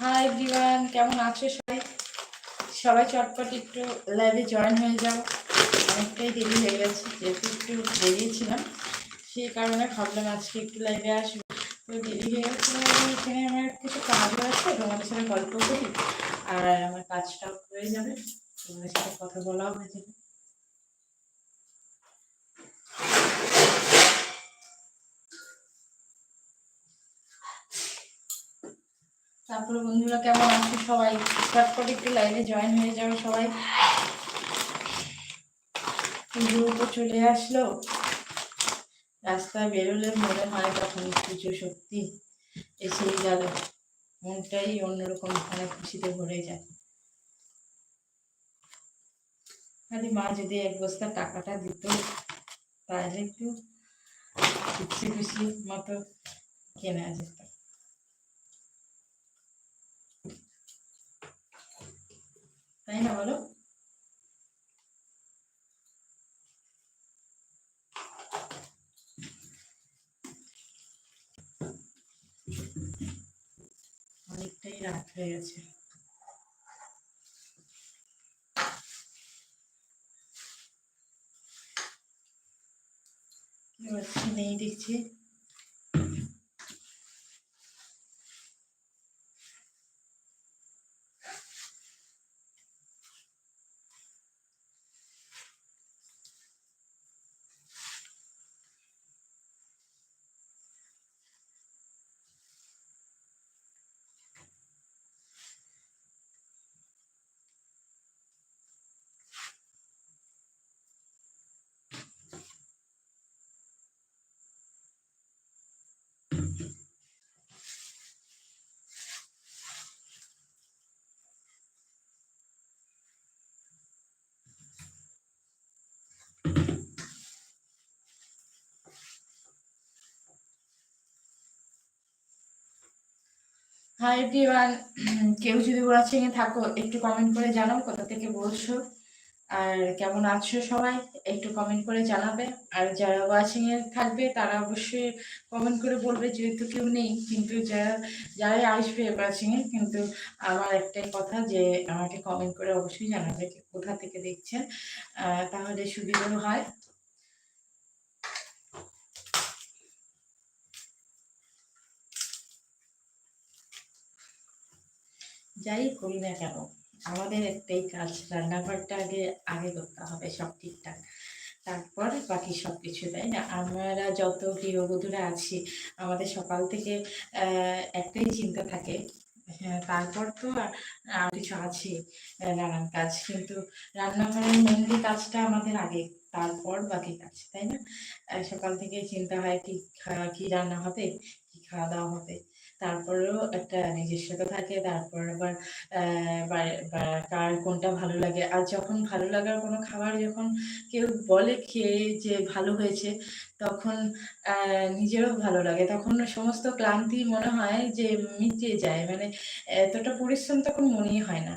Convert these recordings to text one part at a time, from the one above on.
Hi everyone কেমন আছো সবাই? সবাই চটপট একটু লাইভে জয়েন হয়ে যাও। অনেকটাই দেরি হয়ে গেছে, যেহেতু একটু বেরিয়েছিলাম, সেই কারণে ভাবলাম আজকে একটু লাইভে আসব। তো দেরি হয়ে গেছে, এখানে আমার কিছু কাজও আছে তোমাদের সাথে গল্প করি, আর আমার কাজটাও হয়ে যাবে, তোমাদের সাথে কথা বলাও হয়ে যাবে। তারপরে বন্ধুরা, কেমন আছো সবাই? চটপট একটু লাইভে জয়েন হয়ে যাবে সবাই। পুজো চলে আসলো। রাস্তায় বেরোলে মনে হয় তখন কিছু সত্যি এসেই গেল। মনটাই অন্যরকম অনেক খুশিতে ভরে যায়। খালি মা যদি এক বস্তা টাকাটা দিত, তাহলে একটু খুশি খুশি মতো কেনা যেত। তাই না বলো? অনেকটাই রাত হয়ে গেছে। নেই দেখছি। হাই এভরিওয়ান কেউ যদি ওয়াচিংয়ে থাকো, একটু কমেন্ট করে জানাও কোথা থেকে বলছো। আর কেমন আছো সবাই, একটু কমেন্ট করে জানাবে। আর যারা ওয়াচিংয়ে থাকবে, তারা অবশ্যই কমেন্ট করে বলবে, যেহেতু কেউ নেই, কিন্তু যারা, যারাই আসবে ওয়াচিংয়ে কিন্তু আমার একটাই কথা যে, আমাকে কমেন্ট করে অবশ্যই জানাবে কোথা থেকে দেখছেন। তাহলে সুবিধাও হয়। যাই করি না কেন, আমাদের একটাই কাজ, রান্নাঘরটা আগে আগে করতে হবে সব ঠিকঠাক। তারপর বাকি সব কিছু তাই না? আমরা যত গৃহবধূরা আছি, আমাদের সকাল থেকে একটাই চিন্তা থাকে হ্যাঁ তারপর তো আর কিছু আছে নানান কাজ। কিন্তু রান্নাঘরের মেনলি কাজটা আমাদের আগে, তারপর বাকি কাজ, তাই না? সকাল থেকে চিন্তা হয় কি কি রান্না হবে, কি খাওয়া দাওয়া হবে। তারপরেও একটা নিজস্বতা থাকে, তারপর আবার কার কোনটা ভালো লাগে। আর যখন ভালো লাগার কোনো খাবার যখন কেউ বলে খেয়ে যে ভালো হয়েছে, তখন নিজেরও ভালো লাগে। তখন সমস্ত ক্লান্তি মনে হয় যে মিটিয়ে যায়। মানে এতটা পরিশ্রম তখন মনেই হয় না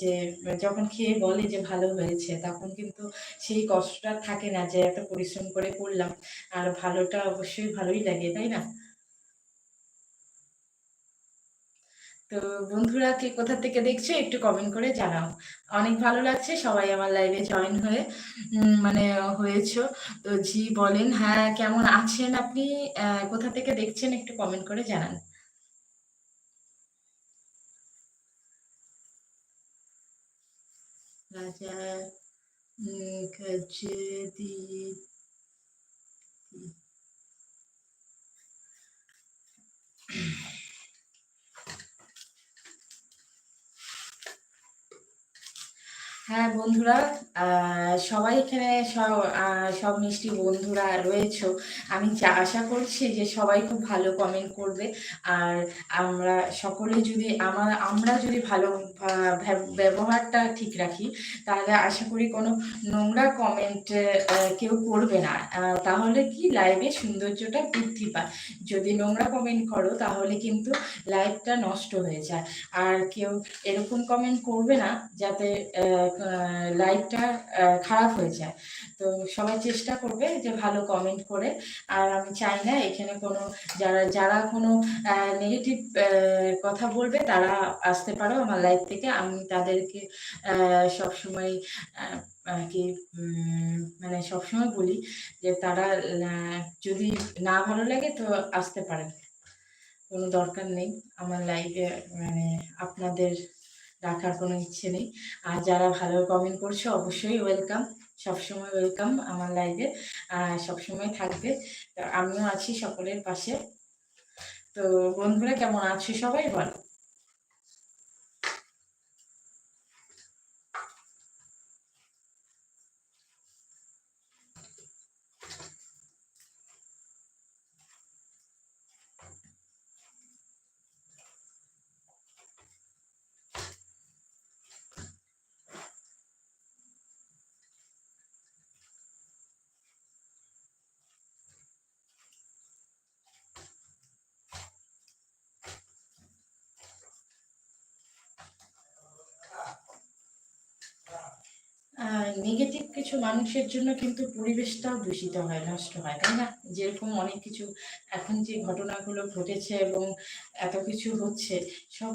যে, যখন খেয়ে বলে যে ভালো হয়েছে, তখন কিন্তু সেই কষ্টটা থাকে না যে এত পরিশ্রম করে করলাম। আর ভালোটা অবশ্যই ভালোই লাগে, তাই না? তো বন্ধুরা কে কোথা থেকে দেখছ একটু কমেন্ট করে জানাও। অনেক ভালো লাগছে, সবাই আমার লাইভে জয়েন হয়ে মানে হয়েছো। তো জি, বলেন হ্যাঁ কেমন আছেন আপনি? কোথা থেকে দেখছেন একটু কমেন্ট করে জানান। রাজা গজদীপ হ্যাঁ বন্ধুরা সবাই এখানে সব সব মিষ্টি বন্ধুরা রয়েছ। আমি আশা করছি যে সবাই খুব ভালো কমেন্ট করবে। আর আমরা সকলে যদি আমার আমরা যদি ভালো ব্যবহারটা ঠিক রাখি। তাহলে আশা করি কোনো নোংরা কমেন্ট কেউ করবে না। তাহলে কি? লাইভে সৌন্দর্যটা বৃদ্ধি পায়। যদি নোংরা কমেন্ট করো, তাহলে কিন্তু লাইভটা নষ্ট হয়ে যায়। আর কেউ এরকম কমেন্ট করবে না, যাতে লাইভটা খারাপ হয়ে যায়। তো সবাই চেষ্টা করবে যে ভালো কমেন্ট করে। আর আমি চাই না এখানে কোনো, যারা যারা কোনো নেগেটিভ কথা বলবে তারা আসতে পারো আমার লাইফ থেকে। আমি তাদেরকে সবসময় কি মানে সবসময় বলি যে তারা যদি না ভালো লাগে তো আসতে পারেন। কোনো দরকার নেই। আমার লাইফে মানে আপনাদের রাখার কোনো ইচ্ছে নেই। আর যারা ভালো কমেন্ট করছে অবশ্যই ওয়েলকাম সবসময় ওয়েলকাম আমার লাইভে সবসময় থাকবে। আমিও আছি সকলের পাশে। তো বন্ধুরা কেমন আছো সবাই বলো? নেগেটিভ কিছু মানুষের জন্য কিন্তু পরিবেশটাও দূষিত হয়, নষ্ট হয়, তাই না? যেরকম অনেক কিছু এখন যে ঘটনাগুলো ঘটেছে এবং এত কিছু হচ্ছে, সব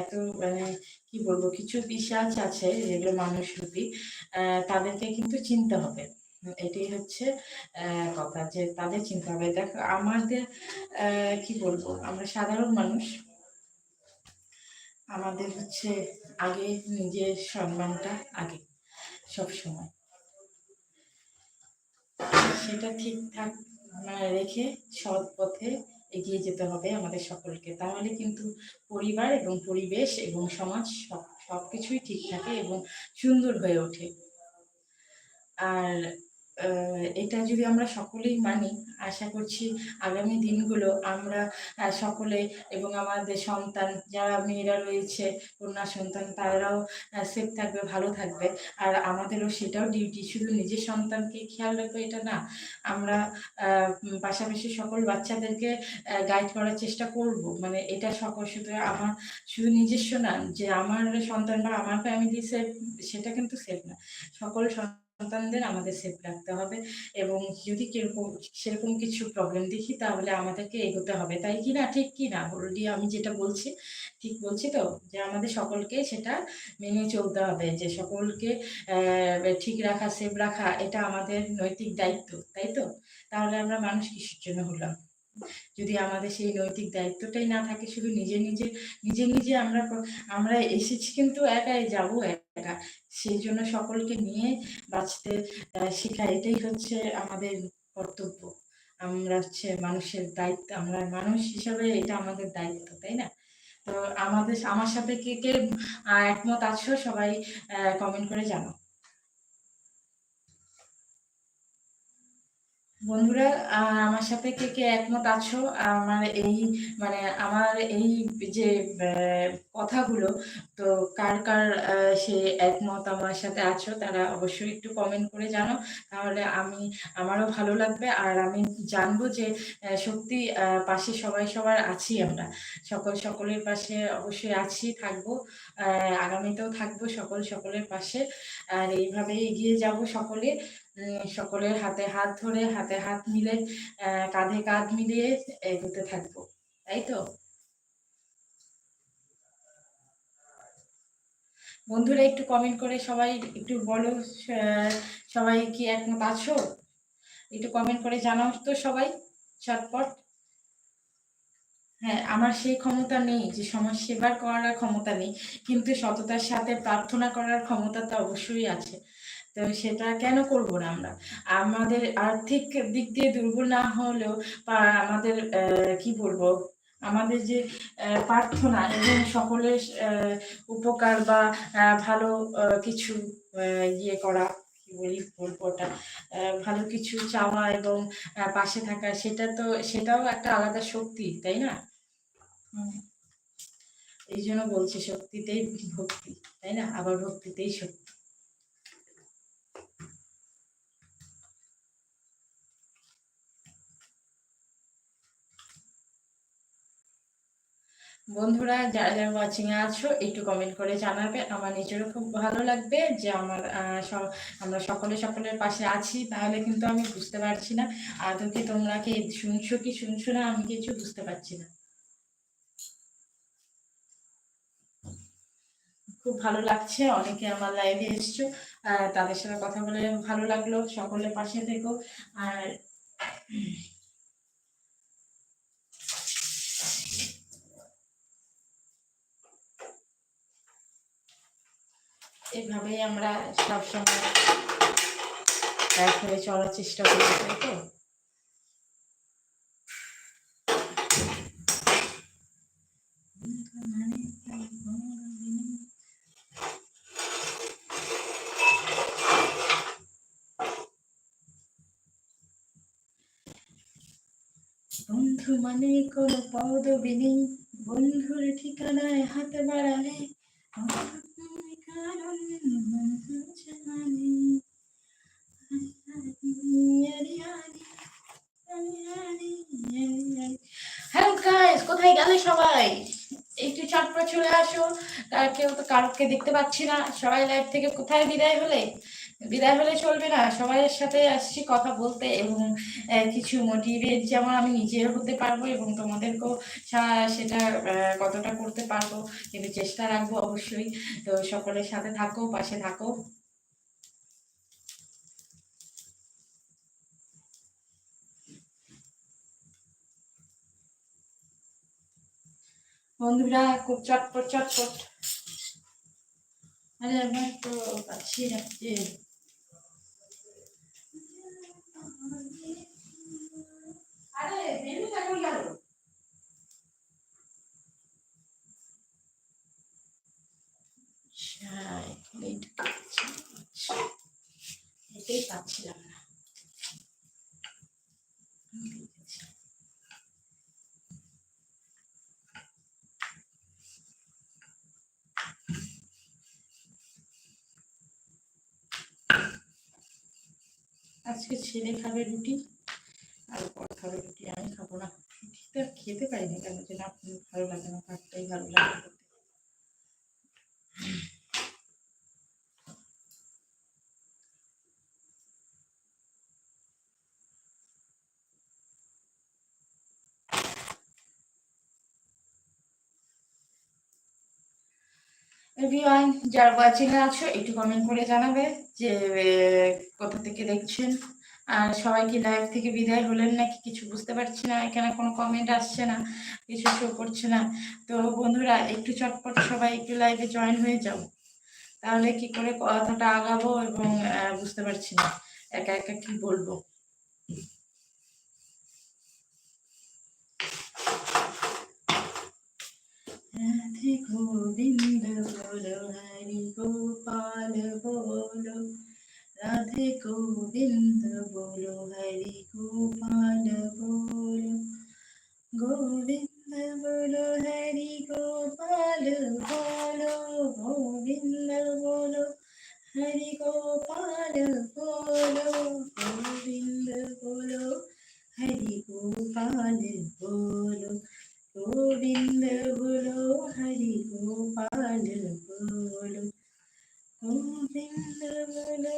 এত মানে কি বলব, কিছু পিসাচ আছে যেগুলো মানুষরূপী তাদেরকে কিন্তু চিনতে হবে। এটাই হচ্ছে কথা যে তাদের চিন্তা হবে। দেখো, আমাদের কি বলব, আমরা সাধারণ মানুষ, আমাদের হচ্ছে আগে নিজের সম্মানটা আগে। সব সময় সেটা ঠিকঠাক রেখে সৎ পথে এগিয়ে যেতে হবে আমাদের সকলকে। তাহলে কিন্তু পরিবার এবং পরিবেশ এবং সমাজ সব সব কিছুই ঠিক থাকে এবং সুন্দর হয়ে ওঠে। আর এটা যদি আমরা সকলেই মানি, আশা করছি আগামী দিনগুলো আমরা সকলে এবং আমাদের সন্তান, যারা মেয়েরা রয়েছে, কন্যা সন্তান, তারাও সেফ থাকবে, ভালো থাকবে। আর আমাদেরও সেটাও ডিউটি শুধু নিজের সন্তানকে খেয়াল রাখবে এটা না। আমরা পাশাপাশি সকল বাচ্চাদেরকে গাইড করার চেষ্টা করব। মানে এটা সকল শুধু আমার, শুধু নিজস্ব না, যে আমার সন্তান বা আমার ফ্যামিলি সেফ সেটা কিন্তু সেফ না। সকল সন্তানদের আমাদের সেফ রাখতে হবে এবং যদি কীরকম, সেরকম কিছু প্রবলেম দেখি তাহলে আমাদেরকে এগোতে হবে। তাই কি না? ঠিক কি না? অলরেডি আমি যেটা বলছি, ঠিক বলছি তো? যে আমাদের সকলকে সেটা মেনে চলতে হবে, যে সকলকে ঠিক রাখা সেফ রাখা, এটা আমাদের নৈতিক দায়িত্ব, তাই তো? তাহলে আমরা মানুষ কিসের জন্য হলাম? যদি আমাদের সেই নৈতিক দায়িত্বটাই না থাকে, শুধু নিজে নিজে নিজে নিজে আমরা আমরা এসেছি কিন্তু একাই যাব একা সেই জন্য সকলকে নিয়ে বাঁচতে শেখা এটাই হচ্ছে আমাদের কর্তব্য। আমরা হচ্ছে মানুষের দায়িত্ব, আমরা মানুষ হিসাবে এটা আমাদের দায়িত্ব, তাই না? তো আমাদের, আমার সাথে কে কে একমত আছো সবাই কমেন্ট করে জানো বন্ধুরা আমার সাথে কে কে একমত আছো? আমার এই মানে আমার এই যে কথাগুলো, তো কার কার সে একমত আমার সাথে আছো, তারা অবশ্যই একটু কমেন্ট করে জানো। তাহলে আমি, আমারও ভালো লাগবে। আর আমি জানব যে সত্যি পাশে সবাই সবার আছি আমরা। সকল সকলের পাশে অবশ্যই আছি, থাকব। আগামীতেও থাকব সকল সকলের পাশে। আর এইভাবেই এগিয়ে যাব সকলে। সকলের হাতে হাত ধরে, হাতে হাত মিলে কাঁধে কাঁধ মিলিয়ে এগোতে থাকব, তাই তো? বন্ধুরা, একটু কমেন্ট করে সবাই একটু বলো সবাই কি একমত আছো? একটু কমেন্ট করে জানাও তো সবাই চটপট হ্যাঁ আমার সেই ক্ষমতা নেই যে সমাজ সেবার করার ক্ষমতা নেই, কিন্তু সততার সাথে প্রার্থনা করার ক্ষমতা তো অবশ্যই আছে। তো সেটা কেন করব না আমরা? আমাদের আর্থিক দিক দিয়ে দুর্বল না হলেও আমাদের কি বলব? আমাদের যে প্রার্থনা এবং সকলের উপকার বা ভালো কিছু ইয়ে করা, কি বলি ওটা ভালো কিছু চাওয়া এবং পাশে থাকা, সেটা তো, সেটাও একটা আলাদা শক্তি, তাই না? এই জন্য বলছে শক্তিতেই ভক্তি, তাই না? আবার ভক্তিতেই শক্তি। বন্ধুরা, যারা যারা ওয়াচিংয়ে আছো, একটু কমেন্ট করে জানাবে। আমার নিজেরও খুব ভালো লাগবে যে আমার আমরা সকলে সকলের পাশে আছি, তাহলে কিন্তু আমি বুঝতে পারছি না। আদৌ তোমরা কি শুনছো কি শুনছো না, আমি কিছু বুঝতে পারছি না। খুব ভালো লাগছে, অনেকে আমার লাইভে এসছো তাদের সাথে কথা বলে ভালো লাগল, সকলের পাশে থেকো। আর এভাবেই আমরা সবসময় এক হয়ে চলার চেষ্টা করি, তাই তো? বন্ধু মানে কোনো পদবি নেই। বন্ধুর ঠিকানায় হাতে বাড়ালে হ্যালো গাইস কোথায় গেলে সবাই? একটু চটপট চলে আসো। কেউ তো কারোকে দেখতে পাচ্ছি না। সবাই লাইভ থেকে কোথায় বিদায় হলে? বিদায় হলে চলবে না। সবাইয়ের সাথে আসছি কথা বলতে এবং কিছু মোটিভেট যেমন আমি নিজে হতে পারব এবং তোমাদেরকেও সেটা কতটা করতে পারব কিন্তু চেষ্টা রাখব অবশ্যই। তো সকলের সাথে থাকো, পাশে থাকো। বন্ধুরা, খুব চটপট চটপট। আরে, আমার তো না এটাই পাচ্ছিলাম না। আজকে ছেলে খাবে রুটি? খাবে রুটি আমি খাব না। রুটিটা খেতে পারি না কেন যে, না ভালো লাগে না, ভাতটাই ভালো লাগে এভরিওয়ান যারা ওয়াচিং আছো একটু কমেন্ট করে জানাবে যে কোথা থেকে দেখছেন? সবাই কি লাইভ থেকে বিদায় হলেন নাকি কিছু বুঝতে পারছি না? এখানে কোনো কমেন্ট আসছে না, কিছু শো করছে না। তো বন্ধুরা, একটু চটপট সবাই একটু লাইভে জয়েন হয়ে যাও। তাহলে কি করে কথাটা আগাবো এবং বুঝতে পারছি না। একা একা কি বলব? রাধে গোবিন্দ হরি গোপাল, বলো। রাধে গোবিন্দ বলো হরি গোপাল বলো গোবিন্দ বলো হরি গোপাল বলো গোবিন্দ বলো হরি গোপাল বলো গোবিন্দ বলো হরি গোপাল বলো গোবিন্দ বলো হরি গোপাল বলো গোবিন্দ বলো